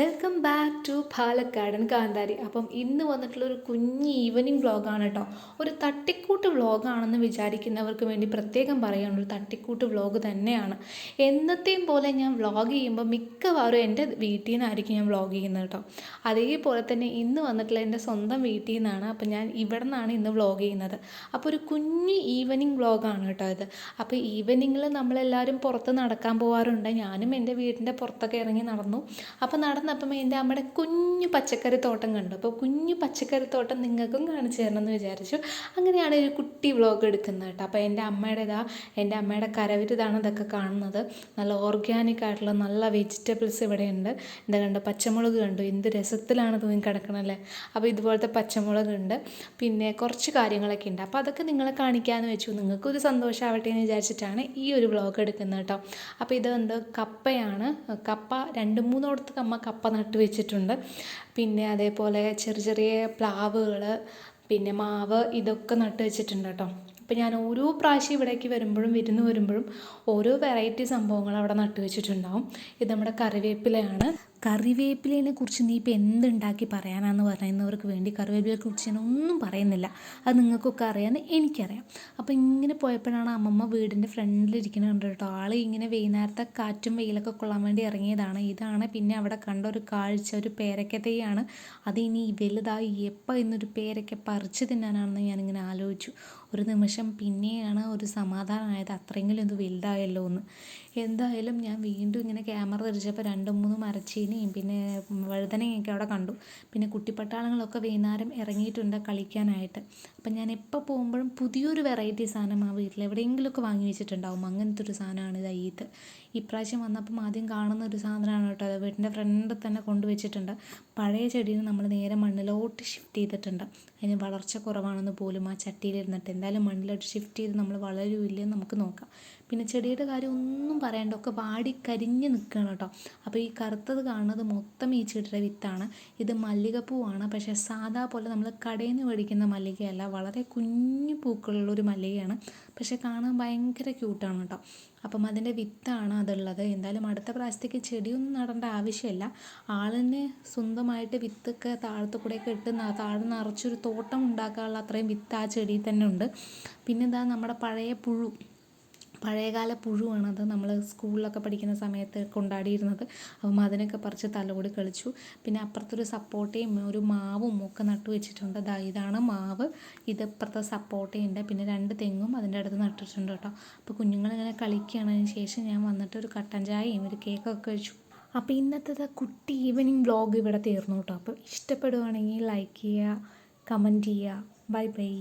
Welcome back to പാലക്കാടൻ കാന്താരി. അപ്പം ഇന്ന് വന്നിട്ടുള്ള ഒരു കുഞ്ഞ് ഈവനിങ് വ്ളോഗാണ് കേട്ടോ ഒരു തട്ടിക്കൂട്ട് വ്ളോഗാണെന്ന് വിചാരിക്കുന്നവർക്ക് വേണ്ടി പ്രത്യേകം പറയുകയാണ് ഒരു തട്ടിക്കൂട്ട് വ്ളോഗ് തന്നെയാണ്. എന്നത്തെയും പോലെ ഞാൻ വ്ളോഗ് ചെയ്യുമ്പോൾ മിക്കവാറും എന്റെ വീട്ടിൽ നിന്നായിരിക്കും ഞാൻ വ്ളോഗ് ചെയ്യുന്നത് കേട്ടോ അതേപോലെ തന്നെ ഇന്ന് വന്നിട്ടുള്ള എന്റെ സ്വന്തം വീട്ടിൽ നിന്നാണ് അപ്പം ഞാൻ ഇവിടെ നിന്നാണ് ഇന്ന് വ്ളോഗ് ചെയ്യുന്നത്. അപ്പോൾ ഒരു കുഞ്ഞ് ഈവനിങ് വ്ളോഗാണ് കേട്ടോ ഇത്. അപ്പോൾ ഈവനിങ്ങിൽ നമ്മളെല്ലാവരും പുറത്ത് നടക്കാൻ പോകാറുണ്ട് ഞാനും എന്റെ വീടിന്റെ പുറത്തൊക്കെ ഇറങ്ങി നടന്നു. അപ്പോൾ നടന്നപ്പം എന്റെ അമ്മയുടെ കുഞ്ഞു പച്ചക്കറി തോട്ടം കണ്ടു. അപ്പോൾ കുഞ്ഞു പച്ചക്കറി തോട്ടം നിങ്ങൾക്കും കാണിച്ചു തരണം എന്ന് വിചാരിച്ചു. അങ്ങനെയാണ് ഒരു കുട്ടി വ്ളോഗ് എടുക്കുന്നത് കേട്ടോ. അപ്പോൾ എന്റെ അമ്മയുടെ ഇതാ എന്റെ അമ്മയുടെ കരവിരുതാണ് ഇതൊക്കെ കാണുന്നത്. നല്ല ഓർഗാനിക് ആയിട്ടുള്ള നല്ല വെജിറ്റബിൾസ് ഇവിടെ ഉണ്ട് എന്താ കണ്ടു? പച്ചമുളക് കണ്ടു. എന്ത് രസത്തിലാണ് തൂങ്ങി കിടക്കണല്ലേ അപ്പോൾ ഇതുപോലത്തെ പച്ചമുളക് ഉണ്ട്. പിന്നെ കുറച്ച് കാര്യങ്ങളൊക്കെ ഉണ്ട്. അപ്പോൾ അതൊക്കെ നിങ്ങളെ കാണിക്കാമെന്ന് വെച്ചു. നിങ്ങൾക്കൊരു സന്തോഷമാവട്ടെ എന്ന് വിചാരിച്ചിട്ടാണ് ഈ ഒരു വ്ളോഗ് എടുക്കുന്നത് കേട്ടോ. അപ്പോൾ ഇത് കപ്പയാണ്. കപ്പ രണ്ട് മൂന്നോടത്ത് അമ്മ കപ്പ നട്ട് വെച്ചിട്ടുണ്ട്. പിന്നെ അതേപോലെ ചെറിയ ചെറിയ പ്ലാവുകൾ പിന്നെ മാവ് ഇതൊക്കെ നട്ട് വെച്ചിട്ടുണ്ട് കേട്ടോ. അപ്പോൾ ഞാൻ ഓരോ പ്രാവശ്യം ഇവിടേക്ക് വരുമ്പോഴും വിരുന്ന് വരുമ്പോഴും ഓരോ വെറൈറ്റി സംഭവങ്ങൾ അവിടെ നട്ട് വെച്ചിട്ടുണ്ടാവും. ഇത് നമ്മുടെ കറിവേപ്പിലയാണ്. കറിവേപ്പിലിനെ കുറിച്ച് നീ ഇപ്പോൾ എന്തുണ്ടാക്കി പറയാനാന്ന് പറയുന്നവർക്ക് വേണ്ടി കറിവേപ്പിലെ കുറിച്ച് ഞാൻ ഒന്നും പറയുന്നില്ല. അത് നിങ്ങൾക്കൊക്കെ അറിയാമെന്ന് എനിക്കറിയാം. അപ്പോൾ ഇങ്ങനെ പോയപ്പോഴാണ് അമ്മമ്മ വീടിന്റെ ഫ്രണ്ടിലിരിക്കുന്നത് കണ്ടു കേട്ടോ. ആൾ ഇങ്ങനെ വൈകുന്നേരത്തെ കാറ്റും വെയിലൊക്കെ കൊള്ളാൻ വേണ്ടി ഇറങ്ങിയതാണ്. ഇതാണ് പിന്നെ അവിടെ കണ്ട ഒരു കാഴ്ച ഒരു പേരക്കത്തെയാണ് തൈയാണ്. അത് ഇനി വലുതായി എപ്പോൾ ഇന്നൊരു പേരക്ക പറിച്ച് തിന്നാനാണെന്ന് ഞാനിങ്ങനെ ആലോചിച്ചു. ഒരു നിമിഷം പിന്നെയാണ് ഒരു സമാധാനമായത് അത്രയെങ്കിലും ഇത് വലുതായല്ലോ എന്ന്. എന്തായാലും ഞാൻ വീണ്ടും ഇങ്ങനെ ക്യാമറ തിരിച്ചപ്പോൾ രണ്ടും മൂന്നും മരച്ചീനിയും പിന്നെ വഴുതനയൊക്കെ അവിടെ കണ്ടു. പിന്നെ കുട്ടിപ്പട്ടാളങ്ങളൊക്കെ വൈകുന്നേരം ഇറങ്ങിയിട്ടുണ്ട് കളിക്കാനായിട്ട്. അപ്പം ഞാൻ എപ്പോൾ പോകുമ്പോഴും പുതിയൊരു വെറൈറ്റി സാധനം ആ വീട്ടിൽ എവിടെയെങ്കിലുമൊക്കെ വാങ്ങി വെച്ചിട്ടുണ്ടാവും. അങ്ങനത്തെ ഒരു സാധനമാണ് ഇത് ഈത്ത്. ഇപ്രാവശ്യം വന്നപ്പം ആദ്യം കാണുന്ന ഒരു സാധനമാണ് കേട്ടോ അത്. വീട്ടിന്റെ ഫ്രണ്ടിൽ തന്നെ കൊണ്ടുവച്ചിട്ടുണ്ട് പഴയ ചെടിയിൽ നമ്മൾ നേരെ മണ്ണിലോട്ട് ഷിഫ്റ്റ് ചെയ്തിട്ടുണ്ട്. അതിന് വളർച്ച കുറവാണെന്ന് പോലും ആ ചട്ടിയിലിരുന്നിട്ട് എന്തായാലും മണ്ണിലോട്ട് ഷിഫ്റ്റ് ചെയ്ത് നമ്മൾ വളരുമില്ലെന്ന് നമുക്ക് നോക്കാം. പിന്നെ ചെടിയുടെ കാര്യം ഒന്നും പറയണ്ട. ഒക്കെ വാടി കരിഞ്ഞ് നിൽക്കുകയാണ് കേട്ടോ. അപ്പോൾ ഈ കറുത്തത് കാണുന്നത് മൊത്തം ഈ ചെടിയുടെ വിത്താണ്. ഇത് മല്ലികപ്പൂവാണ്. പക്ഷേ സാധാ പോലെ നമ്മൾ കടയിൽ നിന്ന് മേടിക്കുന്ന മല്ലികയല്ല. വളരെ കുഞ്ഞു പൂക്കളുള്ള ഒരു മല്ലികയാണ്. പക്ഷേ കാണാൻ ഭയങ്കര ക്യൂട്ടാണ് കേട്ടോ. അപ്പം അതിന്റെ വിത്താണ് അതുള്ളത്. എന്തായാലും അടുത്ത പ്രാവശ്യത്തേക്ക് ചെടിയൊന്നും നടേണ്ട ആവശ്യമില്ല. ആളിന് സ്വന്തമായിട്ട് വിത്തൊക്കെ താഴത്തു കൂടെയൊക്കെ ഇട്ട് താഴെ നിറച്ചൊരു തോട്ടം ഉണ്ടാക്കാനുള്ള അത്രയും വിത്ത് ആ ചെടിയിൽ തന്നെ ഉണ്ട്. പിന്നെ നമ്മുടെ പഴയ പുഴു. പഴയകാല പുഴുവാണത് നമ്മൾ സ്കൂളിലൊക്കെ പഠിക്കുന്ന സമയത്ത് കൊണ്ടാടിയിരുന്നത്. അപ്പം അതിനൊക്കെ പറിച്ച് തലോടി കളിച്ചു. പിന്നെ അപ്പുറത്തൊരു സപ്പോട്ടയും ഒരു മാവും ഒക്കെ നട്ടു വെച്ചിട്ടുണ്ട്. ദാ ഇതാണ് മാവ്. ഇത് ഇപ്പുറത്തെ സപ്പോട്ടയുണ്ട്. പിന്നെ രണ്ട് തെങ്ങും അതിന്റെ അടുത്ത് നട്ടിട്ടുണ്ട് കേട്ടോ. അപ്പോൾ കുഞ്ഞുങ്ങളിങ്ങനെ കളിക്കുകയാണ് അതിന് ശേഷം ഞാൻ വന്നിട്ട് ഒരു കട്ടൻ ചായയും ഒരു കേക്കൊക്കെ കഴിച്ചു അപ്പോൾ ഇന്നത്തെ കുട്ടി ഈവനിങ് വ്ലോഗ് ഇവിടെ തീർന്നു കേട്ടോ. അപ്പോൾ ഇഷ്ടപ്പെടുവാണെങ്കിൽ ലൈക്ക് ചെയ്യുക കമന്റ് ചെയ്യുക. Bye bye.